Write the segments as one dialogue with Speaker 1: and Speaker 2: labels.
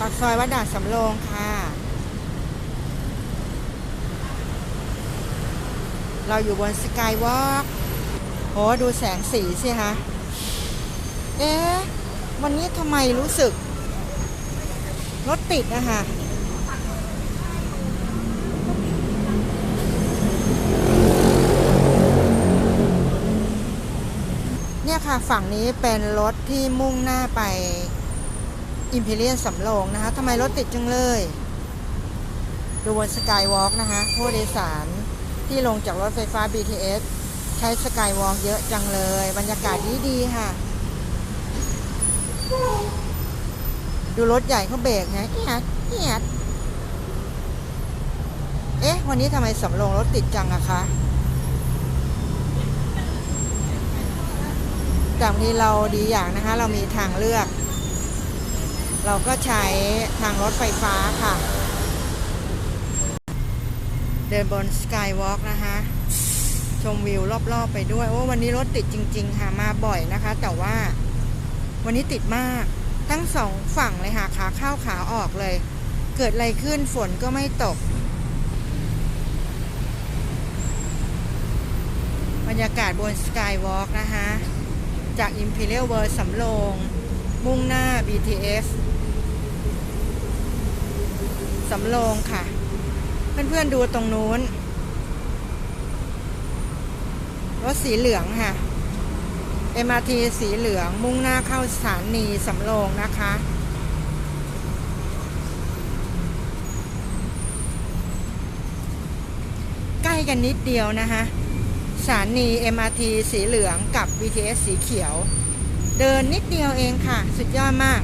Speaker 1: ปากซอยวัดด่านสำโรงค่ะ เราอยู่บนสกายวอล์กโหดูแสงสีสิคะเอ๊ะ วันนี้ทำไมรู้สึก รถติดนะคะเนี่ยค่ะฝั่งนี้เป็นรถที่มุ่งหน้าไป อิมพีเรียนสำโรงนะคะทำไมรถติดจังเลยดูบนสกายวอล์กนะคะผู้โดยสารที่ลงจากรถไฟฟ้า BTS ใช้สกายวอล์กเยอะจังเลย บรรยากาศดีดีๆค่ะ ดูรถใหญ่เขาเบรกนะเอียดเอียดเอ๊ะ วันนี้ทำไมสำโรงรถติดจังอะคะแต่วันนี้เราดีอย่างนะคะ เรามีทางเลือก เราก็ใช้ทางรถไฟฟ้าค่ะ เดินบนสกายวอล์กนะคะ ชมวิวรอบๆไปด้วย โอ้วันนี้รถติดจริง ๆ ค่ะ มาบ่อยนะคะ แต่ว่าวันนี้ติดมากทั้งสองฝั่งเลยค่ะ ขาเข้าขาออกเลย เกิดอะไรขึ้นฝนก็ไม่ตก บรรยากาศบนสกายวอล์กนะคะ จาก Imperial World สำโรง มุ่งหน้า BTS สำโรงค่ะ เพื่อนๆดูตรงนู้น รถสีเหลืองค่ะ MRT สีเหลืองมุ่งหน้าเข้าสถานีสำโรงนะคะใกล้กันนิดเดียวนะคะสถานี MRT สีเหลืองกับ BTS สีเขียว เดินนิดเดียวเองค่ะ สุดยอดมาก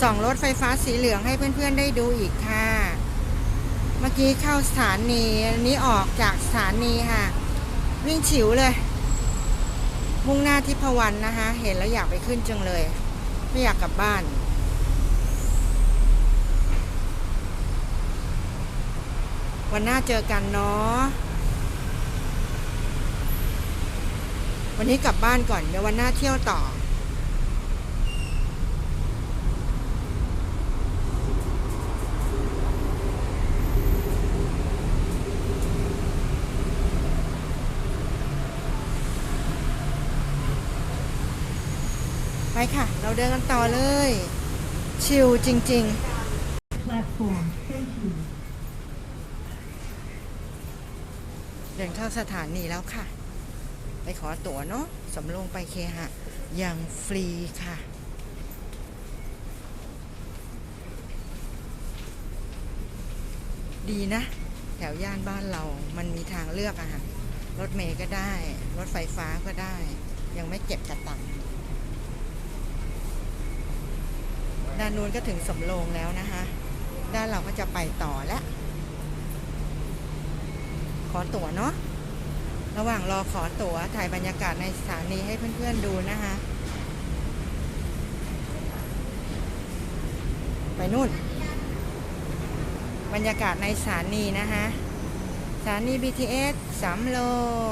Speaker 1: สองรถไฟฟ้าสีเหลืองให้เพื่อนๆได้ดูอีกค่ะ เมื่อกี้เข้าสถานีนนี้ออกจากสถานีค่ะ วิ่งฉิวเลย มุ่งหน้าทิพวรรณนะคะ เห็นแล้วอยากไปขึ้นจังเลย ไม่อยากกลับบ้าน วันหน้าเจอกันเนาะ วันนี้กลับบ้านก่อน เดี๋ยววันหน้าเที่ยวต่อ ไปค่ะ เราเดินกันต่อเลย ชิลจริง
Speaker 2: platform.
Speaker 1: เดินเข้าสถานีแล้วค่ะ ไปขอตั๋วเนาะสำโรงไปเคหะยังฟรีค่ะดีนะ แถวย่านบ้านเรา มันมีทางเลือกอะค่ะ รถเมย์ก็ได้ รถไฟฟ้าก็ได้ ยังไม่เก็บกระตังด้านนู้นก็ถึงสำโรงแล้วนะคะ ด้านเราก็จะไปต่อแล้ว อตั๋วเนาะระหว่างรอขอตั๋วถ่ายบรรยากาศในสถานีให้เพื่อนๆดูนะคะไปนู่น บรรยากาศในสถานีนะคะสถานี BTS สำโร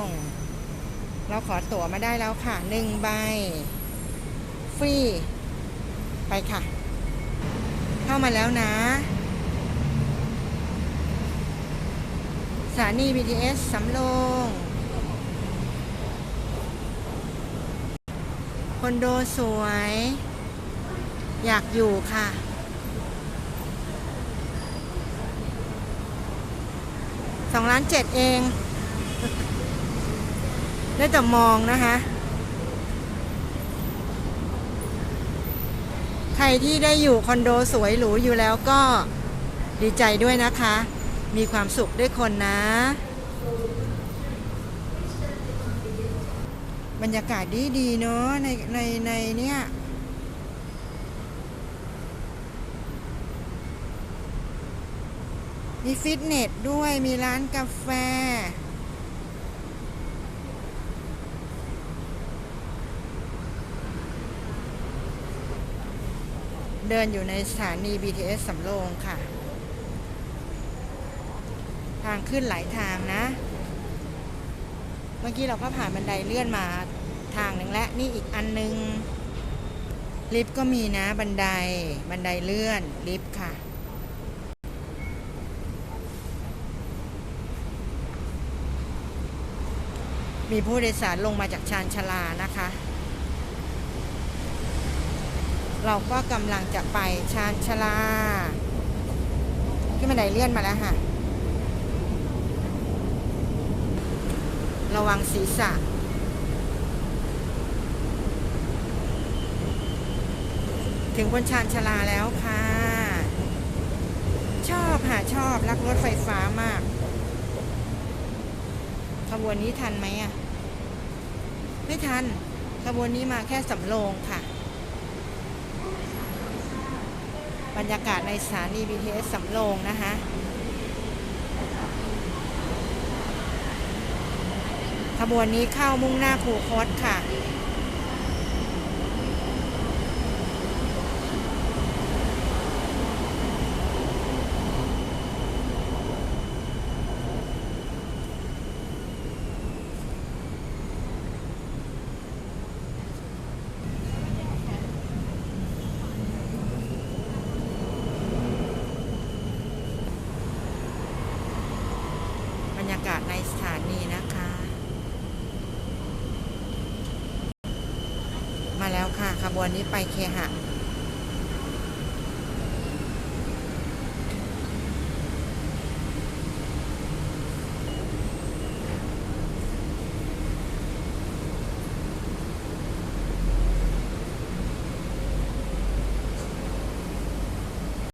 Speaker 1: งเราขอตั๋วมาได้แล้วค่ะหนึ่งใบ ฟรี ไปค่ะ เข้ามาแล้วนะ สถานี BTS สำโรงคอนโดสวย อยากอยู่ค่ะ สองล้านเจ็ดเอง ได้แต่มองนะคะ ใครที่ได้อยู่คอนโดสวยหรูอยู่แล้วก็ดีใจด้วยนะคะ มีความสุขด้วยคนนะ บรรยากาศดีดีๆเนาะในในในเนี่ยมีฟิตเนสด้วยมีร้านกาแฟ เดินอยู่ในสถานี BTS สำโรงค่ะ ทางขึ้นหลายทางนะ เมื่อกี้เราก็ผ่านบันไดเลื่อนมาทางหนึ่งและนี่อีกอันหนึง ลิฟต์ก็มีนะบันไดบันไดเลื่อนลิฟต์ค่ะมีผู้โดยสารลงมาจากชานชลานะคะ เราก็กำลังจะไปชานชลาขึ้นบันไดเลื่อนมาแล้วค่ะ ระวังศีรษะ ถึงบนชานชลาแล้วค่ะ ชอบค่ะชอบรักรถไฟฟ้ามาก ขบวนนี้ทันไหมอะ ไม่ทัน ขบวนนี้มาแค่สำโรงค่ะ บรรยากาศในสถานี BTS สำโรงนะคะ บวนนี้เข้ามุ่งหน้าคูคตค่ะ บรรยากาศในสถานีนะคะ มาแล้วค่ะ ข บวนนี้ไปเคหะ